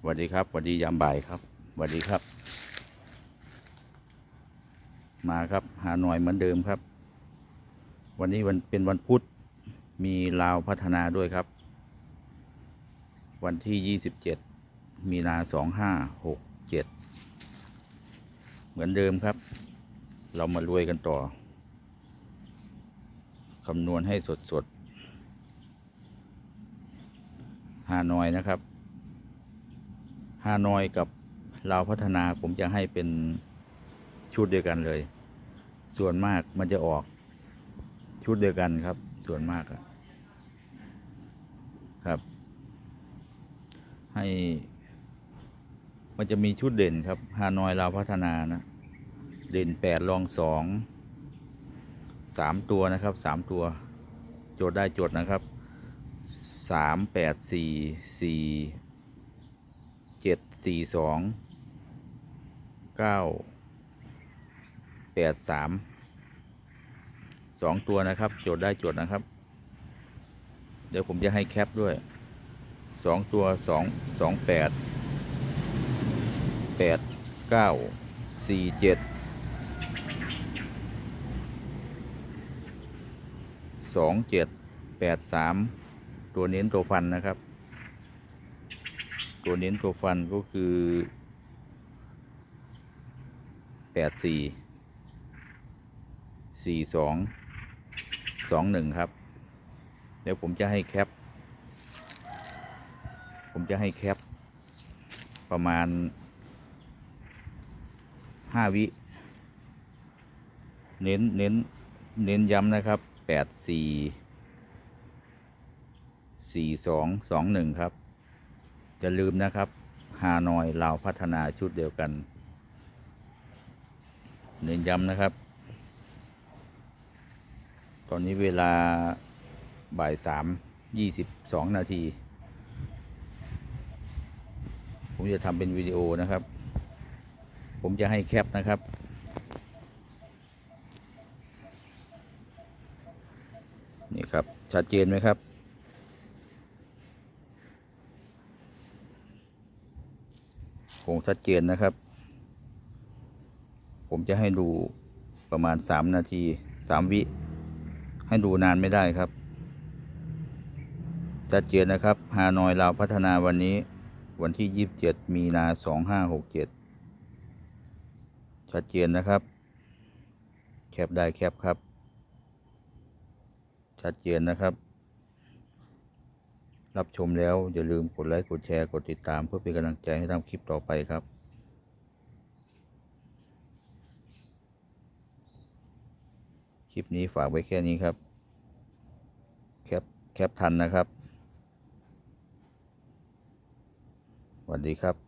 สวัสดีครับสวัสดียามบ่ายครับสวัสดีครับ มาครับหาหน่อยเหมือนเดิมครับ วันนี้วันเป็นวันพุธมีลาวพัฒนาด้วยครับ วันที่ยี่สิบเจ็ดมีนาสองห้าหกเจ็ดเหมือนเดิมครับ เรามารวยกันต่อคำนวณให้สดสดๆฮานอยนะครับ ฮานอยกับลาวพัฒนาผมจะให้เป็นชุดเดียวกันเลย ส่วนมากมันจะออกชุดเดียวกันครับ ส่วนมากครับ ให้ มันจะมีชุดเด่นครับฮานอยลาวพัฒนานะ เด่นแปดรองสองสามตัวนะครับสามตัว โจทย์ได้โจทย์นะครับสามแปดสี่สี่ เจ็ดสี่สองเก้าแปดสามสองตัวนะครับ โจทย์ได้โจทย์นะครับ เดี๋ยวผมจะให้แคปด้วยสองตัวสองสองแปดแปดเก้าสี่เจ็ดสองเจ็ดแปดสามตัวเน้นตัวฟันนะครับ ตัวเน้นตัวฟันก็คือแปดสี่สี่สองสองหนึ่งครับ เดี๋ยวผมจะให้แคป ผมจะให้แคป ประมาณห้าวิ เน้นเน้นเน้นย้ำนะครับแปดสี่สี่สองสองหนึ่งครับ จะลืมนะครับฮานอยลาพัฒนาชุดเดียวกัน เน้นย้ำนะครับ ตอนนี้เวลาบ่ายสามยี่สิบสองนาที ผมจะทำเป็นวิดีโอนะครับ ผมจะให้แคปนะครับนี่ครับ ชัดเจนไหมครับ คงชัดเจนนะครับ ผมจะให้ดูประมาณสามนาทีสามวิ ให้ดูนานไม่ได้ครับ ชัดเจนนะครับ ฮานอยลาวพัฒนาวันนี้วันที่ยี่สิบเจ็ดมีนาสองห้าหกเจ็ดชัดเจนนะครับ แคปได้แคปครับ ชัดเจนนะครับ รับชมแล้ว อย่าลืมกดไลค์กดแชร์กดติดตาม เพื่อเป็นกำลังใจให้ทำคลิปต่อไปครับคลิปนี้ฝากไว้แค่นี้ครับ แคป แคปทันนะครับ สวัสดีครับ